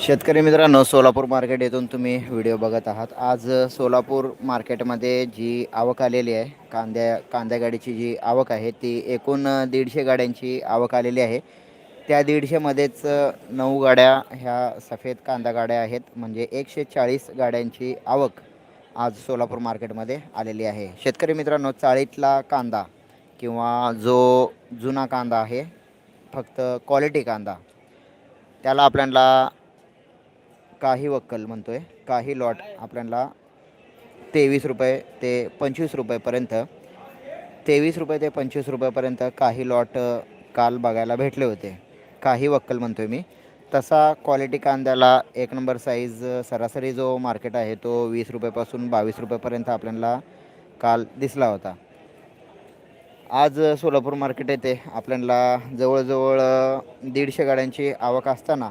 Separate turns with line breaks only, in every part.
शेतकरी मित्रांनो सोलापूर मार्केट येथून तुम्ही व्हिडिओ बघत आहात. आज सोलापूर मार्केटमध्ये जी आवक आलेली आहे कांद्या कांद्या गाडीची जी आवक आहे ती एकूण दीडशे गाड्यांची आवक आलेली आहे. त्या दीडशेमध्येच नऊ गाड्या ह्या सफेद कांदा गाड्या आहेत. म्हणजे एकशे चाळीस गाड्यांची आवक आज सोलापूर मार्केटमध्ये आलेली आहे. शेतकरी मित्रांनो चाळीतला कांदा किंवा जो जुना कांदा आहे फक्त क्वालिटी कांदा त्याला आपल्याला काही वक्कल म्हणतो आहे काही लॉट आपल्याला तेवीस रुपये ते पंचवीस रुपयेपर्यंत तेवीस रुपये ते पंचवीस रुपयेपर्यंत काही लॉट काल बघायला भेटले होते. काही वक्कल म्हणतो आहे मी. तसा क्वालिटी कांद्याला एक नंबर साईज सरासरी जो मार्केट आहे तो वीस रुपयापासून बावीस रुपयेपर्यंत आपल्याला काल दिसला होता. आज सोलापूर मार्केट येथे आपल्याला जवळजवळ दीडशे गाड्यांची आवक असताना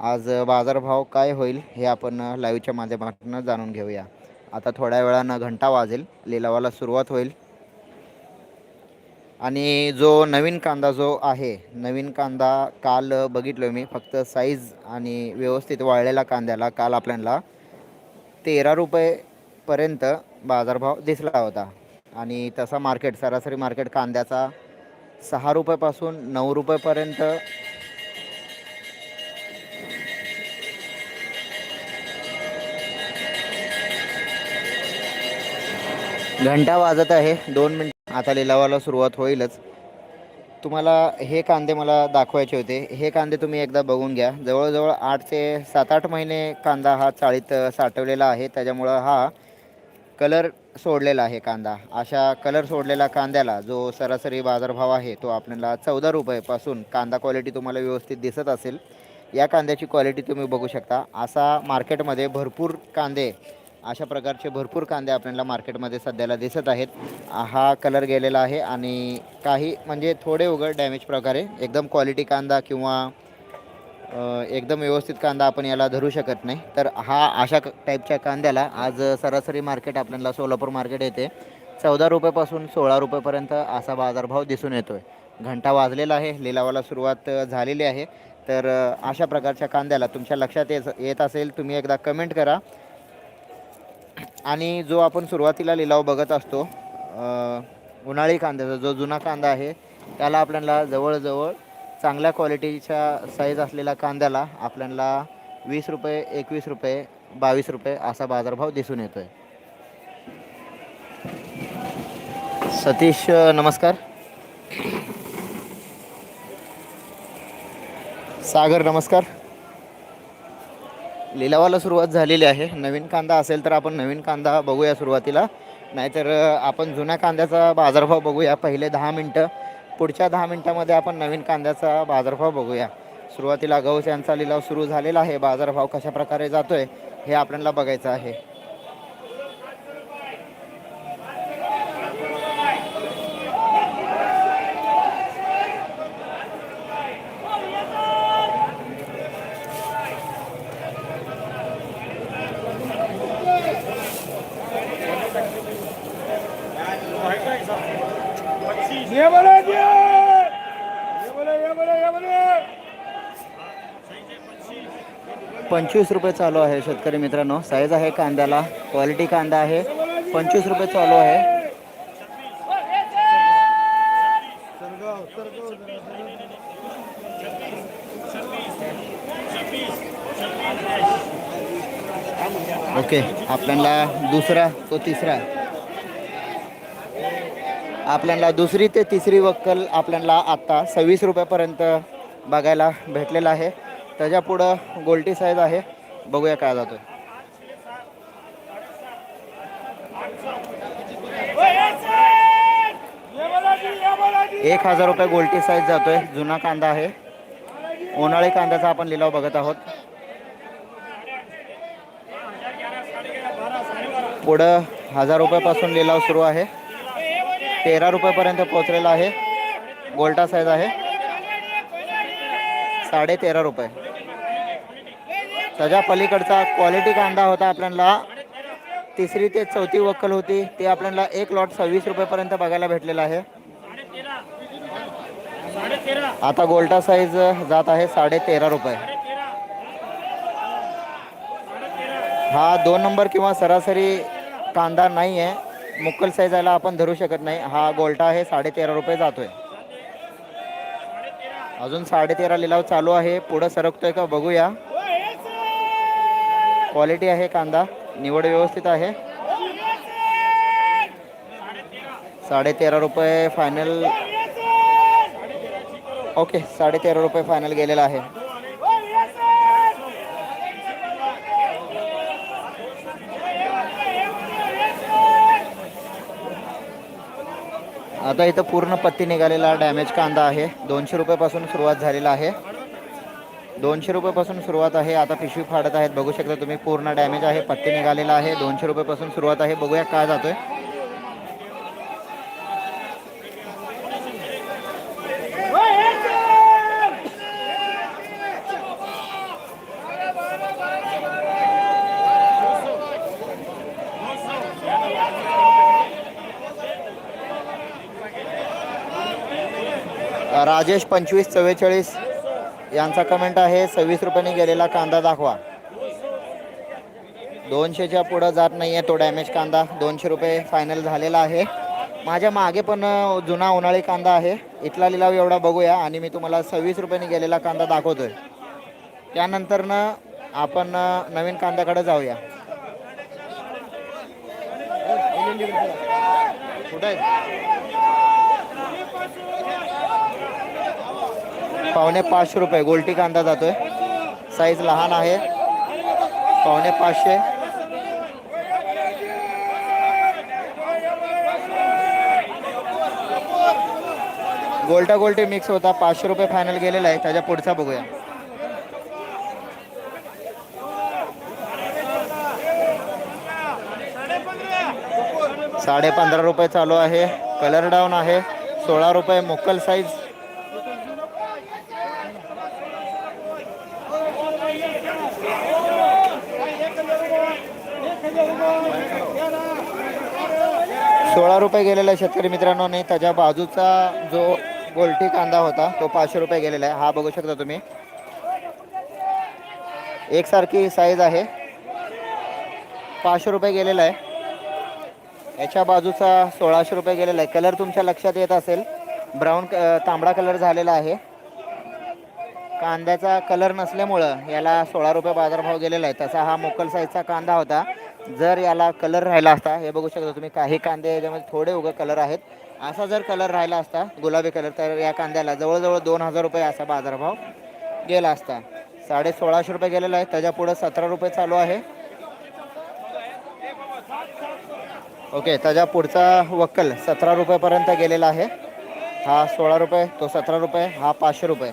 आज बाजारभाव काय होईल हे आपण लाईव्हच्या माध्यमातून जाणून घेऊया. आता थोड्या वेळानं घंटा वाजेल लिलावाला सुरुवात होईल. आणि जो नवीन कांदा जो आहे नवीन कांदा काल बघितलो मी फक्त साईज आणि व्यवस्थित वाळलेला कांद्याला काल आपल्याला तेरा रुपयेपर्यंत बाजारभाव दिसला होता. आणि तसा मार्केट सरासरी मार्केट कांद्याचा सहा रुपयापासून नऊ रुपयेपर्यंत घंटा वाजत आहे दोन मिनिट. आता लिलावाला सुरुवात होईलच. तुम्हाला हे कांदे मला दाखवायचे होते. हे कांदे तुम्ही एकदा बघून घ्या. जवळजवळ आठ ते सात आठ महिने कांदा हा चाळीत साठवलेला आहे. त्याच्यामुळं हा कलर सोडलेला आहे कांदा. अशा कलर सोडलेला कांद्याला जो सरासरी बाजारभाव आहे तो आपल्याला चौदा रुपयेपासून कांदा क्वालिटी तुम्हाला व्यवस्थित दिसत असेल. या कांद्याची क्वालिटी तुम्ही बघू शकता. असा मार्केटमध्ये भरपूर कांदे अशा प्रकारचे भरपूर कांदे आपल्याला मार्केटमध्ये सध्याला दिसत आहेत. हा कलर गेलेला आहे आणि काही म्हणजे थोडे उघड डॅमेज प्रकारे एकदम क्वालिटी कांदा किंवा एकदम व्यवस्थित कांदा आपण याला धरू शकत नाही. तर हा अशा टाईपच्या कांद्याला आज सरासरी मार्केट आपल्याला सोलापूर मार्केट येते. चौदा रुपयापासून सोळा रुपयेपर्यंत असा बाजारभाव दिसून येतो आहे घंटा वाजलेला आहे लिलावाला सुरुवात झालेली आहे. तर अशा प्रकारच्या कांद्याला तुमच्या लक्षात येत येत असेल तुम्ही एकदा कमेंट करा. आणि जो आपण सुरुवातीला लिलाव बघत असतो उन्हाळी कांद्याचा जो जुना कांदा आहे त्याला आपल्याला जवळजवळ चांगल्या क्वालिटीच्या साईज असलेल्या कांद्याला आपल्याला वीस रुपये एकवीस रुपये बावीस रुपये असा बाजारभाव दिसून येतो आहे सतीश नमस्कार. सागर नमस्कार. लिलावाला सुरुवात झालेली आहे. नवीन कांदा असेल तर आपण नवीन कांदा बघूया सुरुवातीला. नाहीतर आपण जुन्या कांद्याचा बाजारभाव बघूया. पहिले दहा मिनटं पुढच्या दहा मिनटामध्ये आपण नवीन कांद्याचा बाजारभाव बघूया. सुरुवातीला गौस यांचा लिलाव सुरू झालेला आहे. बाजारभाव कशा प्रकारे आहे हे आपल्याला बघायचं आहे
ये बोला ये ये बोला ये बोला ये बोला
पंचवीस रुपये चालू आहे शेतकरी मित्रांनो. साईज आहे कांद्याला. क्वालिटी कांदा आहे. पंचवीस रुपये चालू आहे. ओके आपल्याला दुसरा तो तिसरा. आपल्याला दुसरी ते तिसरी वक्कल आपल्याला आत्ता सव्वीस रुपयापर्यंत बघायला भेटलेला आहे. त्याच्या पुढं गोल्टी साईज आहे. बघूया काय जातो एक हजार रुपये गोल्टी साईज जातोय. जुना कांदा आहे. उन्हाळी कांद्याचा आपण लिलाव बघत आहोत. पुढं हजार रुपयापासून लिलाव सुरू आहे. तेरा रुपयापर्यंत पोहोचलेला आहे. गोल्टा साईज आहे. साडे तेरा रुपये. त्याच्या पलीकडचा क्वालिटी कांदा होता आपल्याला. तिसरी ते चौथी वक्कल होती. ते आपल्याला एक लॉट सव्वीस रुपयेपर्यंत बघायला भेटलेला आहे. आता गोल्टा साईज जात आहे साडे तेरा रुपये. हा दोन नंबर किंवा सरासरी कांदा नाही आहे मुक्कल साईज आला आपण धरू शकत नाही. हा गोल्टा आहे साडे तेरा रुपये जातोय. अजून साडे तेरा लिलाव चालू आहे. पुढं सरकतोय का बघूया. क्वालिटी आहे कांदा निवड व्यवस्थित आहे. साडे तेरा रुपये फायनल ओके साडे तेरा रुपये फायनल गेलेला आहे. आता इथं पूर्ण पत्ती निघालेला डॅमेज कांदा आहे. दोनशे रुपयापासून सुरुवात झालेला आहे. दोनशे रुपयापासून सुरुवात आहे. आता पिशवी फाडत आहेत. बघू शकता तुम्ही पूर्ण डॅमेज आहे. पत्ती निघालेला आहे. दोनशे रुपयापासून सुरुवात आहे. बघूया काय जातोय. राजेश पंचवीस चव्वेचाळीस. यांचा कमेंट आहे सव्वीस रुपयाने गेलेला कांदा दाखवा. दोनशेच्या पुढं जात नाही आहे तो डॅमेज कांदा. दोनशे रुपये फायनल झालेला आहे. माझ्या मागे पण जुना उन्हाळी कांदा आहे. इथला लिलाव एवढा बघूया आणि मी तुम्हाला सव्वीस रुपयाने गेलेला कांदा दाखवतोय. त्यानंतरनं आपण नवीन कांद्याकडे जाऊया. कुठं पावणे पाचशे रुपये. गोल्टी कांदा जातोय. साईज लहान आहे. पावणे पाचशे. गोल्टा गोल्टी मिक्स होता. पाचशे रुपये फायनल गेलेला आहे. त्याच्या पुढचा बघूया. साडे पंधरा रुपये चालू आहे. कलर डाऊन आहे. सोळा रुपये. मोकल साईज सोळा रुपये गेलेला आहे शेतकरी मित्रांनो आणि त्याच्या बाजूचा जो गोलटी कांदा होता तो पाचशे रुपये गेलेला आहे. हा बघू शकता तुम्ही. एकसारखी साईज आहे. पाचशे रुपये गेलेला आहे. याच्या बाजूचा सोळाशे रुपये गेलेला आहे. कलर तुमच्या लक्षात येत असेल. ब्राऊन तांबडा कलर झालेला आहे. कांद्याचा कलर नसल्यामुळं याला सोळा रुपये बाजारभाव गेलेला आहे. तसा हा मोकल साईजचा कांदा होता. जर याला कलर राहिला असता हे बघू शकता तुम्ही काही कांदे याच्यामध्ये थोडे उगं कलर आहेत. असा जर कलर राहिला असता गुलाबी कलर तर या कांद्याला जवळजवळ दोन हजार रुपये असा बाजारभाव गेला असता. साडे सोळाशे रुपये गेलेला आहे. त्याच्या पुढं सतरा रुपये चालू आहे. ओके त्याच्या पुढचा वक्कल सतरा रुपयेपर्यंत गेलेला आहे. हा सोळा रुपये तो सतरा रुपये हा पाचशे रुपये.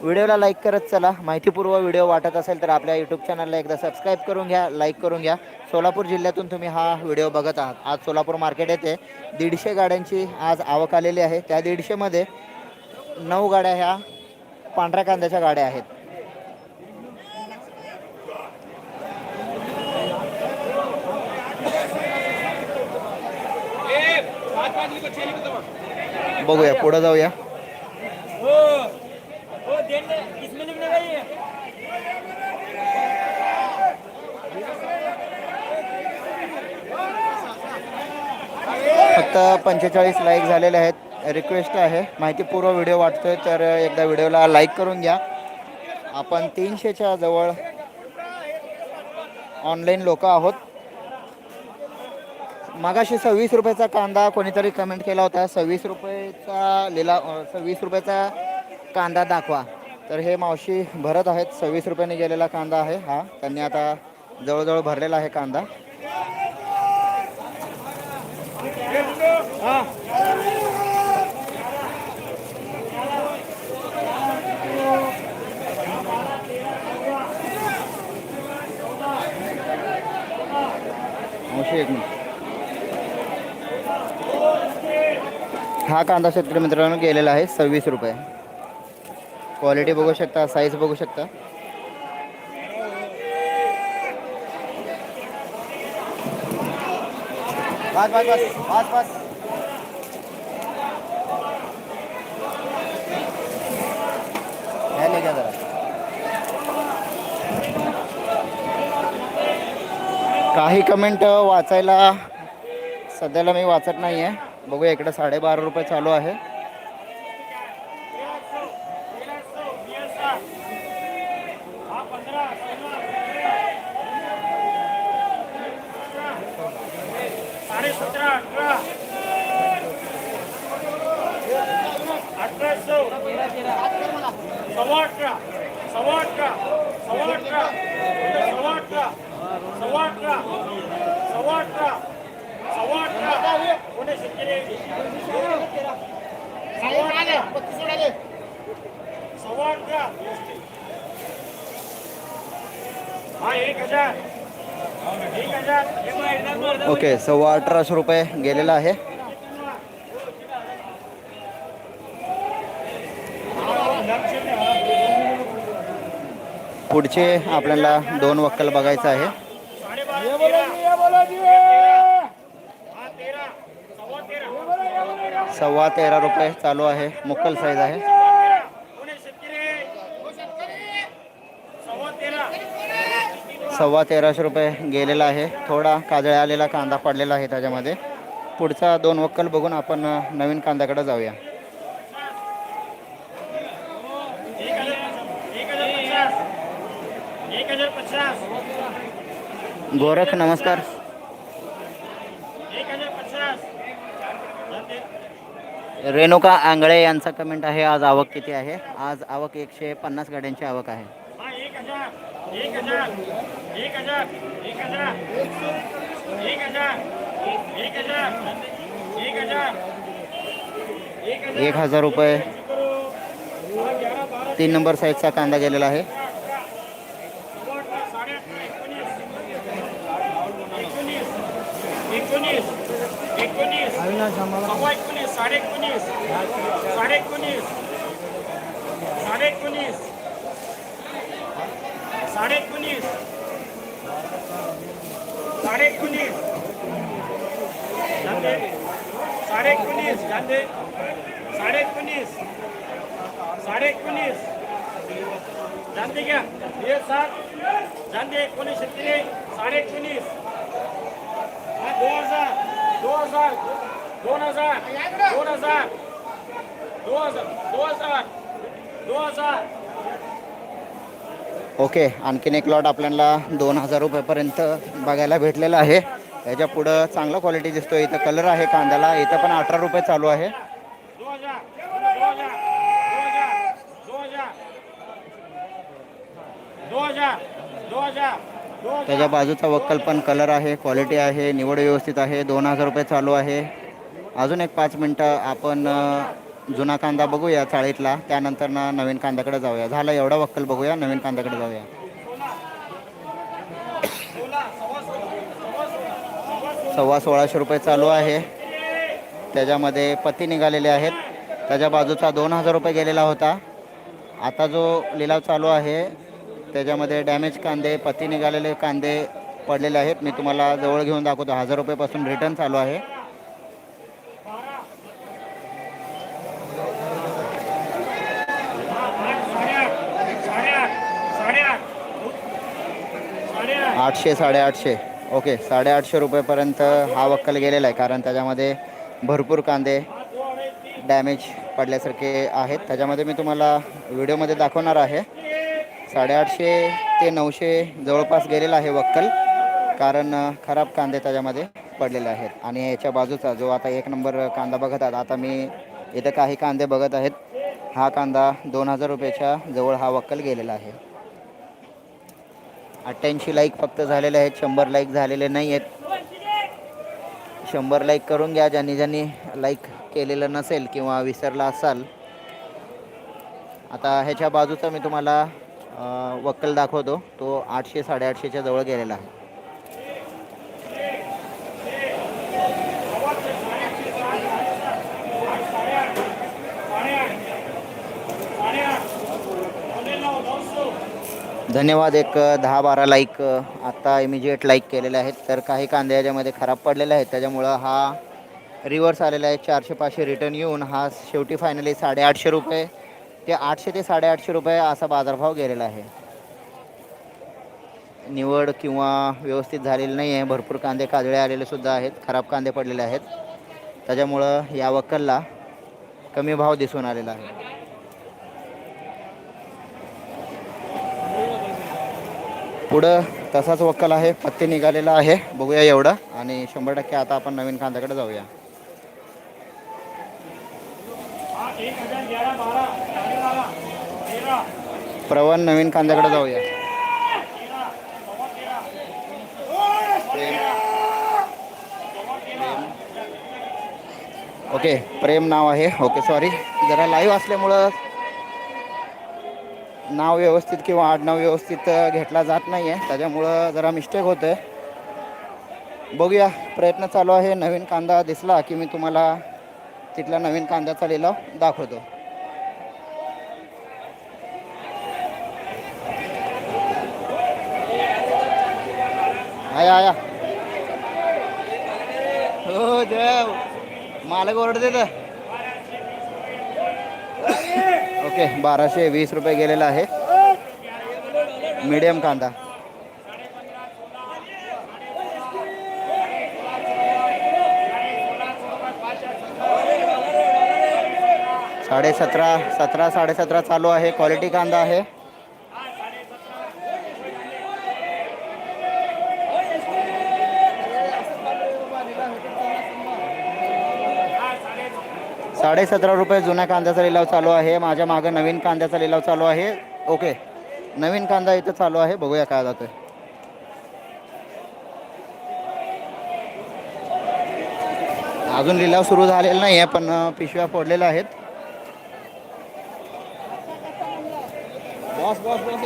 व्हिडिओला लाईक करत चला. माहितीपूर्व व्हिडिओ वाटत असेल तर आपल्या यूट्यूब चॅनलला एकदा सबस्क्राईब करून घ्या लाईक करून घ्या. सोलापूर जिल्ह्यातून तुम्ही हा व्हिडिओ बघत आहात. आज सोलापूर मार्केट येथे दीडशे गाड्यांची आज आवक आलेली आहे. त्या दीडशेमध्ये नऊ गाड्या ह्या पांढऱ्या कांद्याच्या गाड्या आहेत. बघूया पुढं जाऊया. हो. फक्त पंचेचाळीस लाईक झालेले आहेत. रिक्वेस्ट आहे. माहितीपूर्व व्हिडिओ वाटतोय तर एकदा व्हिडिओला लाईक करून घ्या. आपण तीनशेच्या जवळ ऑनलाईन लोक आहोत. मागाशी सव्वीस रुपयाचा कांदा कोणीतरी कमेंट केला होता. सव्वीस रुपयेचा लिला सव्वीस रुपयाचा कांदा दाखवा. तर हे मावशी भरत आहेत. सव्वीस रुपयाने गेलेला कांदा आहे हा. त्यांनी आता जवळजवळ भरलेला आहे कांदा. मावशी एक मिनिट. हा कांदा शेतकरी मित्रांनो गेलेला आहे. सव्वीस रुपये. क्वालिटी बघू शकता साईज बघू शकता. बस बस बस बस बस. हे जरा. काही कमेंट वाचायला सध्याला मी वाचत नाही आहे बघूया इकडे साडेबारा रुपये चालू आहे. ओके सव्वा अठराशे रुपये गेलेला आहे. पुढचे आपल्याला दोन वक्कल बघायचं आहे.
सव्वा तेरा
रुपये चालू आहे. मुक्कल साईज आहे.
सव्वा
तेराशे रुपये गेलेला आहे. थोडा काजळ्या आलेला कांदा पडलेला आहे त्याच्यामध्ये. पुढचा दोन वक्कल बघून आपण नवीन कांद्याकडे जाऊया. गोरख नमस्कार. रेणुका आंगळे यांचा कमेंट आहे आज आवक किती आहे? आज आवक एकशे पन्नास गाड्यांची आवक आहे.
एक हजार
रुपये. तीन नंबर साईजचा कांदा गेलेला आहे.
एकोणीस एकोणीस सव्वा एकोणीस साडे एकोणीस साडे एकोणीस साडे एकोणीस साडे एकोणीस साडे एकोणीस जाते साडे एकोणीस जाते साडे एकोणीस साडे एकोणीस जानते क्या ये सात जानते एकोणीस शेतकरी साडे एकोणीस. हा दोन हजार दोन हजार दोन हजार दोन हजार दोन हजार दोन हजार दोन हजार
ओके आणखीन एक लॉट आपल्याला दोन हजार रुपयेपर्यंत बघायला भेटलेला आहे त्याच्या पुढं चांगला क्वालिटी दिसतो इथं कलर आहे कांद्याला इथं पण अठरा रुपये चालू आहे
हजार
त्याच्या बाजूचा वक्कल पण कलर आहे क्वालिटी आहे निवड व्यवस्थित आहे दोन हजार रुपये चालू आहे. अजून एक पाच मिनटं आपण जुना कांदा बघूया चाळीतला. त्यानंतर ना नवीन कांद्याकडे जाऊया. झालं एवढा वक्कल बघूया नवीन कांद्याकडे जाऊया. सव्वा सोळाशे रुपये चालू आहे. त्याच्यामध्ये पती निघालेले आहेत. त्याच्या बाजूचा दोन हजार रुपये गेलेला होता. आता जो लिलाव चालू आहे त्याच्यामध्ये डॅमेज कांदे पत्ती निघालेले कांदे पडलेले आहेत. मी तुम्हाला जवळ घेऊन दाखवतो. हजार रुपयेपासून रिटर्न चालू आहे. आठशे साडेआठशे. ओके साडेआठशे रुपयेपर्यंत हा वक्कल गेलेला आहे. कारण त्याच्यामध्ये भरपूर कांदे डॅमेज पडल्यासारखे आहेत. त्याच्यामध्ये मी तुम्हाला व्हिडिओमध्ये दाखवणार आहे. साडेआठशे ते नऊशे जवळपास गेलेला आहे वक्कल कारण खराब कांदे त्याच्यामध्ये पडलेले आहेत. आणि याच्या बाजूचा जो आता एक नंबर कांदा बघत आहात आता मी इथं काही कांदे बघत आहेत. हा कांदा दोन हजार रुपयाच्या जवळ हा वक्कल गेलेला आहे. अठ्ठ्याऐंशी लाईक फक्त झालेले आहेत शंभर लाईक झालेले नाही आहेत. शंभर लाईक करून घ्या ज्यांनी ज्यांनी लाईक केलेलं नसेल किंवा विसरला असाल. आता ह्याच्या बाजूचा मी तुम्हाला वक्कल दाखवतो. तो आठशे साडेआठशेच्या जवळ गेलेला आहे. धन्यवाद. एक दहा बारा लाईक आत्ता इमिजिएट लाईक केलेले आहेत. तर काही कांदे याच्यामध्ये खराब पडलेले आहेत. त्याच्यामुळं हा रिव्हर्स आलेला आहे. चारशे पाचशे रिटर्न येऊन हा शेवटी फायनली साडेआठशे रुपये ते आठशे ते साडेआठशे रुपये असा बाजारभाव गेलेला आहे. निवड किंवा व्यवस्थित झालेली नाही आहे. भरपूर कांदे काजळे आलेले सुद्धा आहेत. खराब कांदे पडलेले आहेत. त्याच्यामुळं या वक्कलला कमी भाव दिसून आलेला आहे. पुढं तसाच वक्कल आहे. पत्ते निघालेला आहे. बघूया एवढं. आणि शंभर टक्के आता आपण नवीन कांद्याकडे जाऊया. प्रवण नवीन कांद्याकडे जाऊया. ओके प्रेम नाव आहे. ओके सॉरी जरा लाईव्ह असल्यामुळं नाव व्यवस्थित किंवा आडनाव व्यवस्थित घेतला जात नाही आहे त्याच्यामुळं जरा मिस्टेक होतं आहे बघूया. प्रयत्न चालू आहे. नवीन कांदा दिसला की मी तुम्हाला तिथला नवीन कांद्याचा लिलाव दाखवतो. आया आया. हो देव. मालक ओरडते तर ओके बाराशे वीस रुपये गेलेला आहे. मीडियम कांदा. साडे सतरा सतरा साडे सतरा चालू आहे. क्वालिटी कांदा आहे. साडेसतरा रुपये जुन्या कांद्याचा लिलाव चालू आहे. माझ्या मागं नवीन कांद्याचा लिलाव चालू आहे. ओके. नवीन कांदा इथं चालू आहे. बघूया काय जातोय. अजून लिलाव सुरू झालेला नाही आहे पण पिशव्या फोडलेल्या आहेत. बॉस बॉस बॉस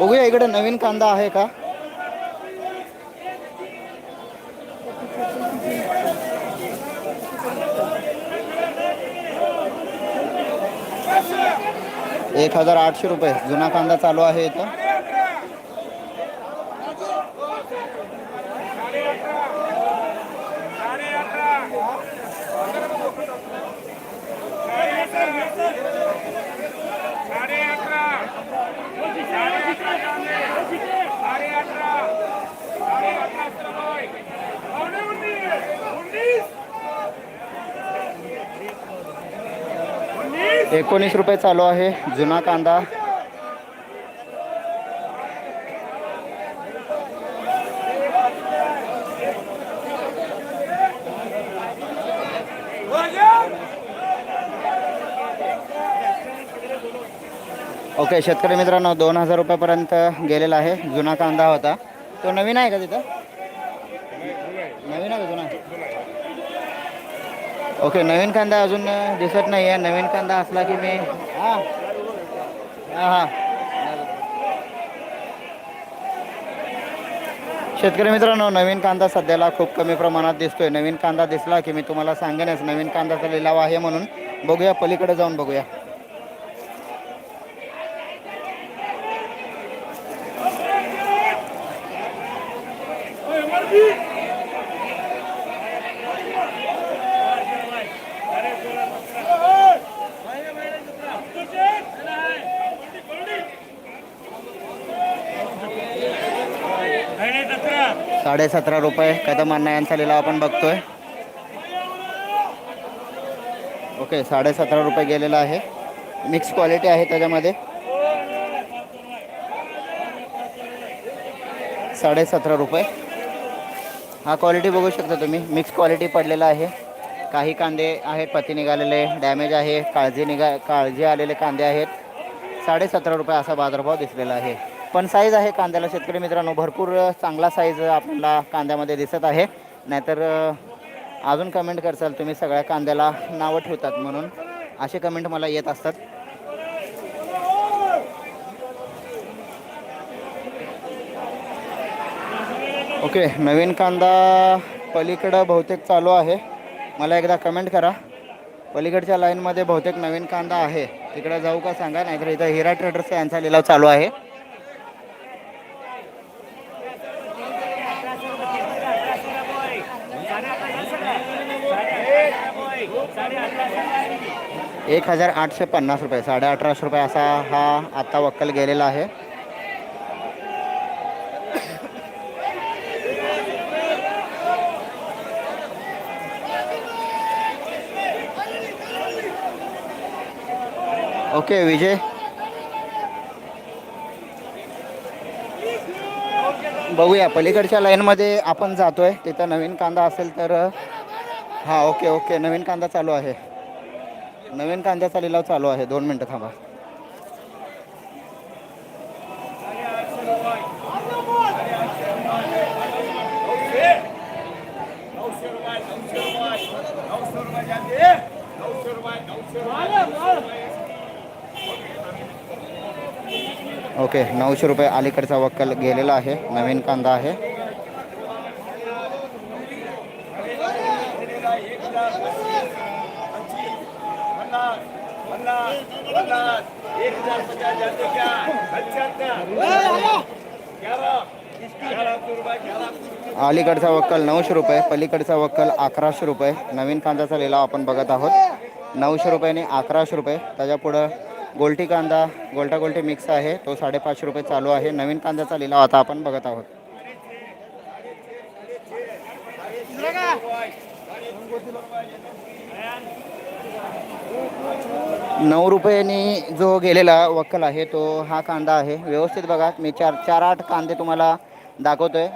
बघूया इकडे नवीन कांदा आहे का? एक हजार आठशे रुपये. जुना कांदा चालू आहे इथं.
साढ़े अठारह
एकोणीस रुपये चालू आहे जुना कांदा. ओके शेतकरी मित्रांनो दोन हजार रुपयापर्यंत गेलेला आहे जुना कांदा होता. तो नवीन आहे का तिथं नवीन आहे का जुना ओके नवीन कांदा अजून दिसत नाही आहे नवीन कांदा असला की मी हां. हां शेतकरी मित्रांनो नवीन कांदा सध्याला खूप कमी प्रमाणात दिसतोय. नवीन कांदा दिसला की मी तुम्हाला सांगेनच नवीन कांदाचा लिलाव आहे म्हणून बघूया पलीकडे जाऊन बघूया. साडे सतरा रुपये. कदम अण्णा यांचा लिलाव आपण बघतोय. ओके साडे सतरा रुपये गेलेला आहे. मिक्स क्वालिटी आहे त्याच्यामध्ये. साडे सतरा रुपये. हा क्वालिटी बघू शकता तुम्ही. मिक्स क्वालिटी पडलेला आहे. काही कांदे आहेत पती निघालेले. डॅमेज आहे. काळजी निघा काळजी आलेले कांदे आहेत. साडे सतरा रुपये असा बाजारभाव दिसलेला आहे. पण साईज आहे कांद्याला शेतकरी मित्रांनो. भरपूर चांगला साईज आपल्याला कांद्यामध्ये दिसत आहे. नाहीतर अजून कमेंट करसाल तुम्ही सगळ्या कांद्याला नावं ठेवतात म्हणून. असे कमेंट मला येत असतात. ओके नवीन कांदा पलीकडं बहुतेक चालू आहे. मला एकदा कमेंट करा. पलीकडच्या लाईनमध्ये बहुतेक नवीन कांदा आहे. तिकडं जाऊ का सांगा? नाहीतर इथं हिरा ट्रेडर्स यांचा लिलाव चालू आहे. एक हजार आठशे पन्नास रुपये साडे अठराशे रुपये असा हा आत्ता वक्कल गेलेला आहे. ओके विजय. बघूया पलीकडच्या लाईनमध्ये आपण जातोय. तिथं नवीन कांदा असेल तर हां ओके ओके नवीन कांदा चालू आहे. नवीन कांद्याचा लिलाव चालू आहे. दोन मिनटं थांबा. ओके नऊशे रुपये अलीकडचा वक्कल गेलेला आहे. नवीन कांदा आहे.
एक हजार पचास जाते क्या पंच्याहत्तर
अलीकडचा वक्कल नऊशे रुपये पलीकडचा वक्कल अकराशे रुपये नवीन कांद्याचा लिलाव आपण बघत आहोत नऊशे रुपयाने अकराशे रुपये त्याच्यापुढं गोलटी कांदा गोलटा गोलटी मिक्स आहे तो साडेपाचशे रुपये चालू आहे नवीन कांद्याचा लिलाव आता आपण बघत आहोत नऊ रुपयांनी जो गेलेला वक्कल आहे तो हा कांदा आहे. व्यवस्थित बघा मी चार चार आठ कांदे तुम्हाला दाखवतोय.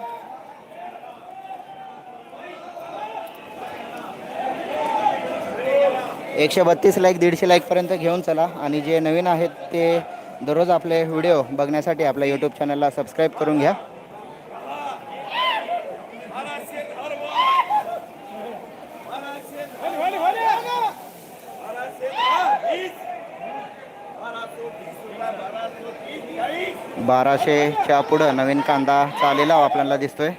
एकशे बत्तीस लाईक दीडशे लाईकपर्यंत घेऊन चला. आणि जे नवीन आहेत ते दररोज आपले व्हिडिओ बघण्यासाठी आपल्या यूट्यूब चॅनलला सबस्क्राईब करून घ्या. बाराशेच्या पुढं नवीन कांदा चालेला आपल्याला दिसतोय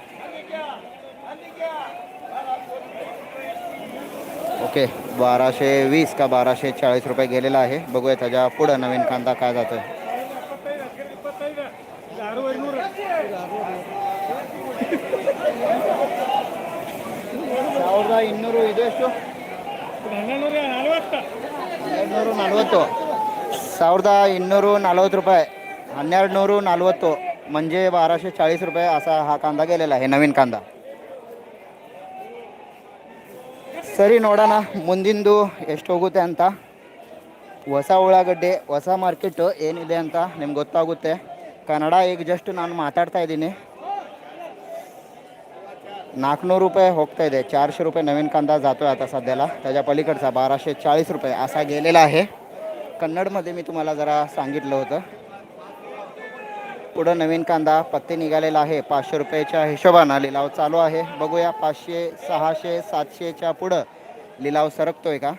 ओके बाराशे वीस का बाराशे चाळीस रुपये गेलेला आहे बघूया त्याच्या पुढं नवीन कांदा काय जातोय ಸಾವಿರದ ಇನ್ನೂರು ಇದು ಎಷ್ಟು ಹನ್ನೆರಡು ನಲ್ವತ್ತು ಸಾವಿರದ ಇನ್ನೂರು ನಲ್ವತ್ತು ರೂಪಾಯಿ ಹನ್ನೆರಡು ನೂರು ನಲ್ವತ್ತು म्हणजे बाराशे चाळीस रुपये असा हा कांदा गेलेला आहे नवीन कांदा ಸರಿ ನೋಡೋಣ ಮುಂದಿಂದು ಎಷ್ಟು ಹೋಗುತ್ತೆ ಅಂತ ಹೊಸ ಉಳ್ಳಾಗಡ್ಡೆ ಹೊಸ ಮಾರ್ಕೆಟು ಏನಿದೆ ಅಂತ ನಿಮ್ಗೆ ಗೊತ್ತಾಗುತ್ತೆ ಕನ್ನಡ ಈಗ ಜಸ್ಟ್ ನಾನು ಮಾತಾಡ್ತಾ ಇದ್ದೀನಿ नाकनूर रुपये होगता ಇದೆ चारशे रुपये नवीन कांदा जातो आहे आता सध्याला त्याच्या पलीकडचा बाराशे चाळीस रुपये असा गेलेला आहे कन्नडमध्ये मी तुम्हाला जरा सांगितलं होतं पुढं नवीन कांदा पत्ते निघालेला आहे. पाचशे रुपयाच्या हिशोबानं लिलाव चालू आहे. बघूया पाचशे सहाशे सातशेच्या पुढं लिलाव सरकतोय का?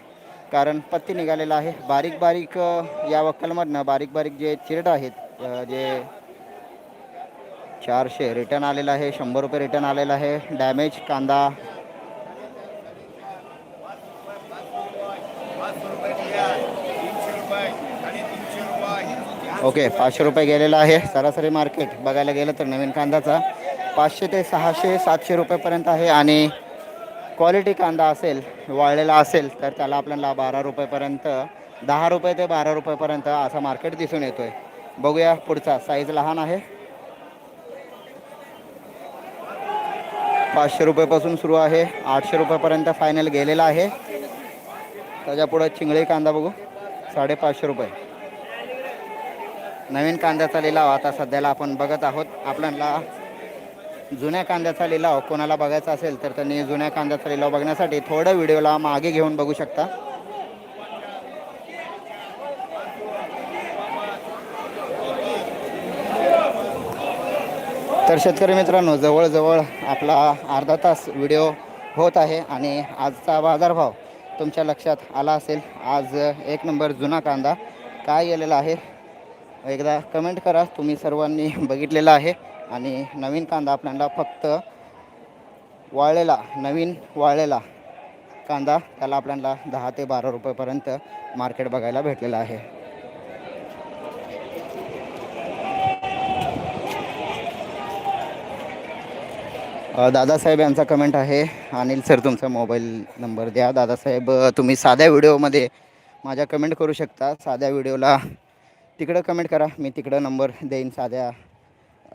कारण पत्ती निघालेला आहे. बारीक बारीक या वक्कलमधनं बारीक बारीक जे चिरड आहेत जे चारशे रिटर्न आलेलं आहे शंभर रुपये रिटर्न आलेला आहे. डॅमेज कांदा
तीनशे रुपये साडेतीनशे रुपये
ओके पाचशे रुपये गेलेला आहे. सरासरी मार्केट बघायला गेलं तर नवीन कांद्याचा पाचशे ते सहाशे सातशे रुपयेपर्यंत आहे आणि क्वालिटी कांदा असेल वाळलेला असेल तर त्याला आपल्याला बारा रुपयेपर्यंत दहा रुपये ते बारा रुपयेपर्यंत असा मार्केट दिसून येतो आहे बघूया पुढचा साईज लहान आहे. पाचशे रुपयेपासून सुरू आहे. आठशे रुपयेपर्यंत फायनल गेलेला आहे. त्याच्या पुढं चिंगळी कांदा बघू. साडेपाचशे रुपये. नवीन कांद्याचा लिलाव आता सध्याला आपण बघत आहोत. आपल्याला जुन्या कांद्याचा लिलाव कोणाला बघायचा असेल तर त्यांनी जुन्या कांद्याचा लिलाव बघण्यासाठी थोडं व्हिडिओला मागे घेऊन बघू शकता. तर शेतकरी मित्रांनो जवळजवळ आपला अर्धा तास व्हिडिओ होत आहे आणि आजचा बाजारभाव तुमच्या लक्षात आला असेल. आज एक नंबर जुना कांदा काय गेलेला आहे? एकदा कमेंट करा. तुम्ही सर्वांनी बघितलेला आहे. आणि नवीन कांदा आपल्याला फक्त वाळलेला नवीन वाळलेला कांदा त्याला आपल्याला दहा ते बारा रुपयेपर्यंत मार्केट बघायला भेटलेलं आहे. दादासाहेब यांचा कमेंट आहे. अनिल सर तुमचा मोबाईल नंबर द्या. दादासाहेब तुम्ही साध्या व्हिडिओमध्ये माझ्या कमेंट करू शकता. साध्या व्हिडिओला तिकडं कमेंट करा. मी तिकडं नंबर देईन साध्या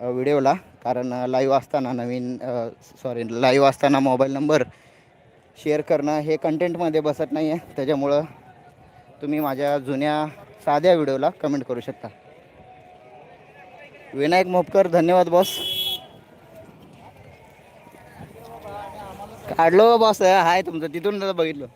व्हिडिओला कारण लाईव्ह असताना नवीन सॉरी लाईव्ह असताना मोबाईल नंबर शेअर करणं हे कंटेंटमध्ये बसत नाही आहे त्याच्यामुळं तुम्ही माझ्या जुन्या साध्या व्हिडिओला कमेंट करू शकता. विनायक मोपकर धन्यवाद बॉस काढलो बॉस आहे तुमचं तिथून बघितलं.